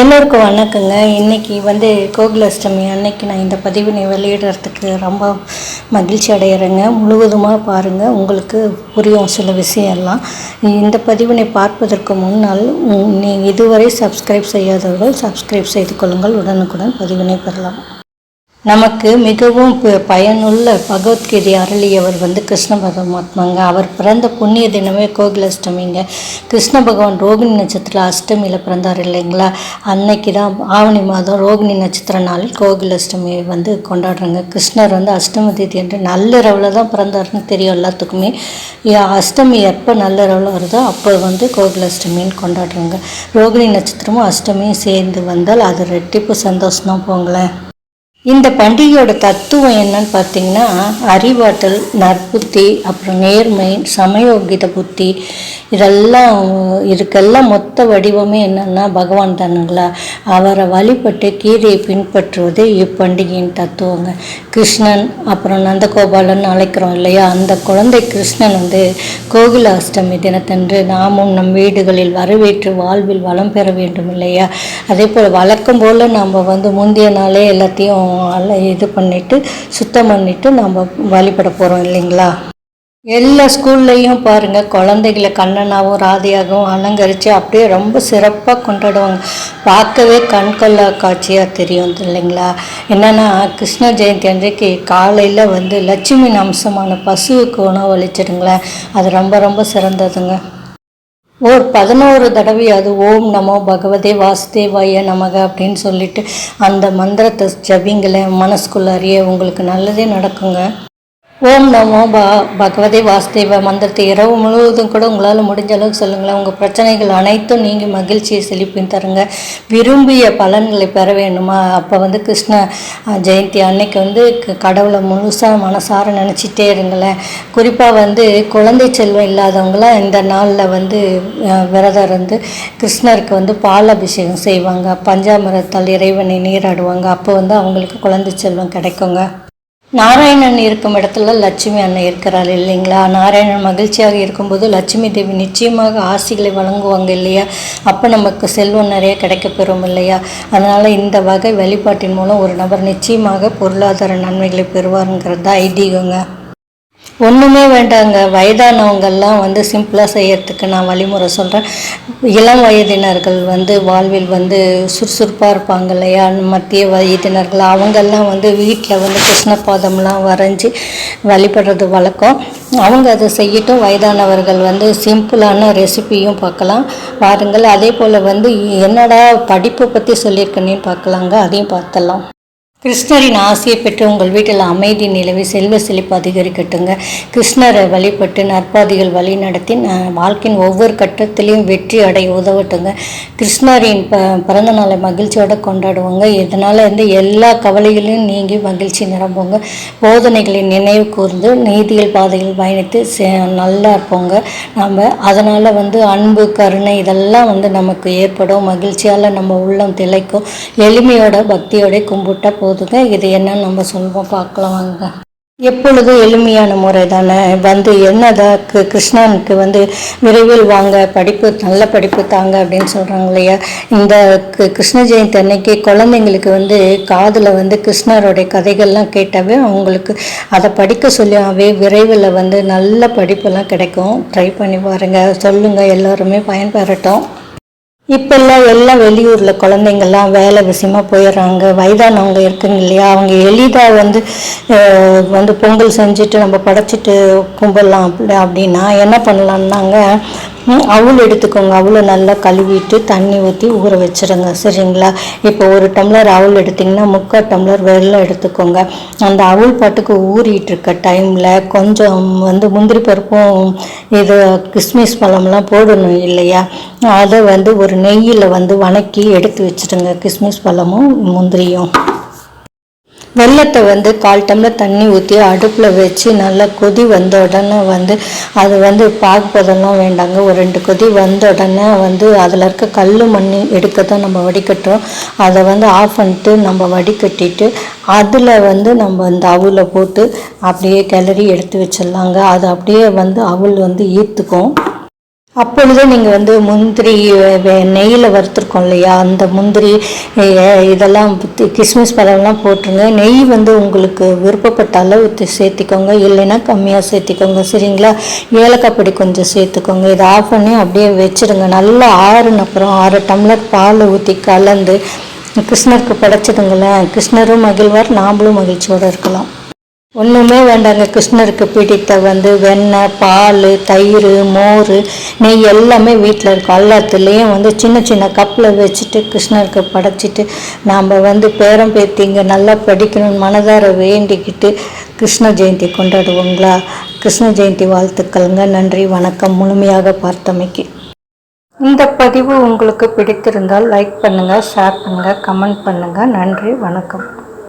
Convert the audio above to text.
எல்லோருக்கும் வணக்கங்க. இன்னைக்கு வந்து கோகுலாஷ்டமி அன்னைக்கு நான் இந்த பதிவினை வெளியிடுறதுக்கு ரொம்ப மகிழ்ச்சி அடைகிறேங்க முழுவதுமாக பாருங்கள் உங்களுக்கு புரியும் சில விஷயம்லாம். இந்த பதிவினை பார்ப்பதற்கு முன்னால் நீ இதுவரை சப்ஸ்கிரைப் செய்யாதவர்கள் சப்ஸ்கிரைப் செய்து கொள்ளுங்கள். உடனுக்குடன் பதிவினை பெறலாம். நமக்கு மிகவும் ப- பயனுள்ள பகவத்கீதை அருளியவர் வந்து கிருஷ்ண பகவாத்மாங்க அவர் பிறந்த புண்ணிய தினமே கோகுலாஷ்டமிங்க. கிருஷ்ண பகவான் ரோகிணி நட்சத்திரம் அஷ்டமியில் பிறந்தார் இல்லைங்களா? அன்னைக்கு தான் ஆவணி மாதம் ரோகிணி நட்சத்திர நாளில் கோகுலாஷ்டமி வந்து கொண்டாடுறாங்க. கிருஷ்ணர் வந்து அஷ்டமி தேதி என்று நள்ளிரவில் தான் பிறந்தாருன்னு தெரியும் எல்லாத்துக்குமே. அஷ்டமி எப்போ நள்ளிரவில் வருதோ அப்போ வந்து கோகுலாஷ்டமின்னு கொண்டாடுறாங்க. ரோகிணி நட்சத்திரமும் அஷ்டமியும் சேர்ந்து வந்தால் அது ரெட்டிப்பு சந்தோஷம் போங்களேன். இந்த பண்டிகையோட தத்துவம் என்னன்னு பார்த்தீங்கன்னா அறிவாற்றல் நற்புத்தி அப்புறம் நேர்மை சமயோகித புத்தி இதெல்லாம் இதுக்கெல்லாம் மொத்த வடிவமே என்னன்னா பகவான் தானுங்களா? அவரை வழிபட்டு கீதையை பின்பற்றுவது இப்பண்டிகையின் தத்துவங்க. கிருஷ்ணன் அப்புறம் நந்தகோபாலன் அழைக்கிறோம் இல்லையா? அந்த குழந்தை கிருஷ்ணன் வந்து கோகுல அஷ்டமி தினத்தன்று நாமும் நம் வீடுகளில் வரவேற்று வாழ்வில் வளம் பெற வேண்டும் இல்லையா? அதே போல் வழக்கம் போல் நம்ம வந்து முந்தைய நாளே எல்லாத்தையும் இது பண்ணிட்டு சுத்தம் பண்ணிட்டு நம்ம வழிபட போகிறோம் இல்லைங்களா? எல்லா ஸ்கூல்லையும் பாருங்கள் குழந்தைகளை கண்ணனாகவும் ராதையாகவும் அலங்கரித்து அப்படியே ரொம்ப சிறப்பாக கொண்டாடுவாங்க. பார்க்கவே கண்கொள்ளா காட்சியாக தெரியும் இல்லைங்களா? என்னென்னா கிருஷ்ண ஜெயந்தி அன்றைக்கு காலையில் வந்து லட்சுமி அம்சமான பசுவுக்கு உணவு அளிச்சிடுங்களேன். அது ரொம்ப ரொம்ப சிறந்ததுங்க. ஒரு பதினோரு தடவை அது ஓம் நமோ பகவதே வாசுதேவாய நமக அப்படின்னு சொல்லிட்டு அந்த மந்திரத்தை ஜபிங்களை மனசுக்குள்ளாரியே உங்களுக்கு நல்லதே நடக்குங்க. ஓம் நமோ பா பகவதே வாசுதேவ மந்திரத்தை இரவு முழுவதும் கூட உங்களால் முடிஞ்ச அளவுக்கு சொல்லுங்களேன். உங்கள் பிரச்சனைகள் அனைத்தும் நீங்கள் மகிழ்ச்சியை செழிப்பின் தருங்க. விரும்பிய பலன்களை பெற வேண்டுமா? அப்போ வந்து கிருஷ்ண ஜெயந்தி அன்னைக்கு வந்து க- கடவுளை முழுசாக மனசார நினச்சிட்டே இருங்களேன். குறிப்பாக வந்து குழந்தை செல்வம் இல்லாதவங்களாம் இந்த நாளில் வந்து விரதம் இருந்து கிருஷ்ணருக்கு வந்து பால் அபிஷேகம் செய்வாங்க. பஞ்சாமிரத்தால் இறைவனை நீராடுவாங்க. அப்போ வந்து அவங்களுக்கு குழந்தை செல்வம் கிடைக்குங்க. நாராயணன் இருக்கும் இடத்துல லட்சுமி அண்ணன் இருக்கிறாள் இல்லைங்களா? நாராயணன் மகிழ்ச்சியாக இருக்கும்போது லட்சுமி தேவி நிச்சயமாக ஆசிகளை வழங்குவாங்க இல்லையா? அப்போ நமக்கு செல்வம் நிறைய கிடைக்கப்பெறும் இல்லையா? அதனால் இந்த வகை வழிபாட்டின் மூலம் ஒரு நபர் நிச்சயமாக பொருளாதார நன்மைகளை பெறுவாருங்கிறது தான் ஐதீகங்க. ஒன்றுமே வேண்டாங்க. வயதானவங்கள்லாம் வந்து சிம்பிளாக செய்யறதுக்கு நான் வழிமுறை சொல்கிறேன் இளம் வயதினர்கள் வந்து வாழ்வில் வந்து சுறுசுறுப்பாக இருப்பாங்க இல்லையா? மத்திய வயதினர்கள் அவங்கெல்லாம் வந்து வீட்டில் வந்து கிருஷ்ண பாதம்லாம் வரைஞ்சி வழிபடுறது வழக்கம். அவங்க அதை செய்யட்டும். வயதானவர்கள் வந்து சிம்பிளான ரெசிபியும் பார்க்கலாம். பாருங்கள் அதே போல் வந்து என்னடா படிப்பை பற்றி சொல்லியிருக்கேன்னு பார்க்கலாங்க. அதையும் பார்த்தலாம் கிருஷ்ணரின் ஆசையை பெற்று உங்கள் வீட்டில் அமைதி நிலவி செல்வ செழிப்பு அதிகரிக்கட்டுங்க. கிருஷ்ணரை வழிபட்டு நற்பாதிகள் வழி நடத்தி வாழ்க்கையின் ஒவ்வொரு கட்டத்திலையும் வெற்றி அடைய உதவட்டுங்க. கிருஷ்ணரின் ப பிறந்த நாளை மகிழ்ச்சியோட கொண்டாடுவாங்க. இதனால் வந்து எல்லா கவலைகளையும் நீங்கி மகிழ்ச்சி நிரம்புங்க. போதனைகளை நினைவு கூர்ந்து நீதிகள் பாதைகள் பயணித்து செ- நல்லா இருப்போங்க. நம்ம அதனால் வந்து அன்பு கருணை இதெல்லாம் வந்து நமக்கு ஏற்படும். மகிழ்ச்சியால் நம்ம உள்ளம் திளைக்கும். எளிமையோட பக்தியோட கும்பிட்டா போகுதுங்க இது என்னன்னு நம்ம சொல்வோம் பார்க்கலாம் வாங்க. எப்பொழுதும் எளிமையான முறை தானே வந்து என்னதான் கு- கிருஷ்ணனுக்கு வந்து விரைவில் வாங்க படிப்பு நல்ல படிப்பு தாங்க அப்படின்னு சொல்கிறாங்க இல்லையா? இந்த கிருஷ்ண ஜெயந்தி அன்னைக்கு குழந்தைங்களுக்கு வந்து காதில் வந்து கிருஷ்ணருடைய கதைகள்லாம் கேட்டாவே அவங்களுக்கு அதை படிக்க சொல்லியாவே விரைவில் வந்து நல்ல படிப்பெல்லாம் கிடைக்கும். ட்ரை பண்ணி பாருங்க. சொல்லுங்கள் எல்லோருமே பயன்பெறட்டும். இப்பெல்லாம் எல்லாம் வெளியூரில் குழந்தைங்கள்லாம் வேலை விஷயமா போயிடுறாங்க. வயதானவங்க இருக்குங்க இல்லையா? அவங்க எளிதாக வந்து வந்து பொங்கல் செஞ்சுட்டு நம்ம படைச்சிட்டு கும்பிடலாம் அப்படி அப்படின்னா என்ன பண்ணலான்னாங்க அவுள் எடுத்துக்கோங்க. அவுளை நல்லா கழுவிட்டு தண்ணி ஊற்றி ஊற வச்சிடுங்க சரிங்களா? இப்போ ஒரு டம்ளர் அவுள் எடுத்திங்கன்னா முக்கால் டம்ளர் வெள்ளம் எடுத்துக்கோங்க. அந்த அவுள் பாட்டுக்கு ஊறிட்டு இருக்க டைமில் கொஞ்சம் வந்து முந்திரி பருப்பும் இது கிஸ்மிஸ் பழம்லாம் போடணும் இல்லையா? அதை வந்து ஒரு நெய்யில் வந்து வணக்கி எடுத்து வச்சுடுங்க கிஸ்மிஸ் பழமும் முந்திரியும். வெள்ளத்தை வந்து கால் டம்ளர் தண்ணி ஊற்றி அடுப்பில் வச்சு நல்லா கொதி வந்த உடனே வந்து அது வந்து பாகுபதம்லாம் வேண்டாங்க. ஒரு ரெண்டு கொதி வந்த உடனே வந்து அதில் இருக்க கல் மண் எடுக்க தான் நம்ம வடிகட்டுறோம். அதை வந்து ஆஃப் பண்ணிட்டு நம்ம வடிகட்டிட்டு அதில் வந்து நம்ம இந்த அவுல போட்டு அப்படியே கிளறி எடுத்து வச்சிடலாங்க. அது அப்படியே வந்து அவுள் வந்து ஈர்த்துக்கும். அப்பொழுது நீங்கள் வந்து முந்திரி நெய்யில் வறுத்துருக்கோம் இல்லையா? அந்த முந்திரி இதெல்லாம் கிஸ்மிஸ் பழம்லாம் போட்டுருங்க. நெய் வந்து உங்களுக்கு விருப்பப்பட்ட அளவு சேர்த்திக்கோங்க. இல்லைன்னா கம்மியாக சேர்த்திக்கோங்க. சரிங்களா? ஏலக்காய் பொடி கொஞ்சம் சேர்த்துக்கோங்க. இதை ஆஃப் பண்ணி அப்படியே வச்சிடுங்க நல்லா ஆறுன அப்புறம் ஆறு டம்ளர் பால் ஊற்றி கலந்து கிருஷ்ணருக்கு படைச்சிடுங்களேன் கிருஷ்ணரும் மகிழ்வார். நாமளும் மகிழ்ச்சியோடு இருக்கலாம். ஒன்றுமே வேண்டாங்க. கிருஷ்ணருக்கு பிடித்த வந்து வெண்ணெய் பால் தயிர் மோர் நெய் எல்லாமே வீட்டில் இருக்கும். எல்லாத்துலேயும் வந்து சின்ன சின்ன கப்பில் வச்சுட்டு கிருஷ்ணருக்கு படைச்சிட்டு நாம் வந்து பேரம் பேத்திங்க நல்லா படிக்கணும்னு மனதார வேண்டிக்கிட்டு கிருஷ்ண ஜெயந்தி கொண்டாடுவோங்களா? கிருஷ்ண ஜெயந்தி வாழ்த்துக்கள்ங்க. நன்றி வணக்கம். முழுமையாக பார்த்தமைக்கு. இந்த பதிவு உங்களுக்கு பிடித்திருந்தால் லைக் பண்ணுங்கள் ஷேர் பண்ணுங்கள் கமெண்ட் பண்ணுங்கள் நன்றி வணக்கம்.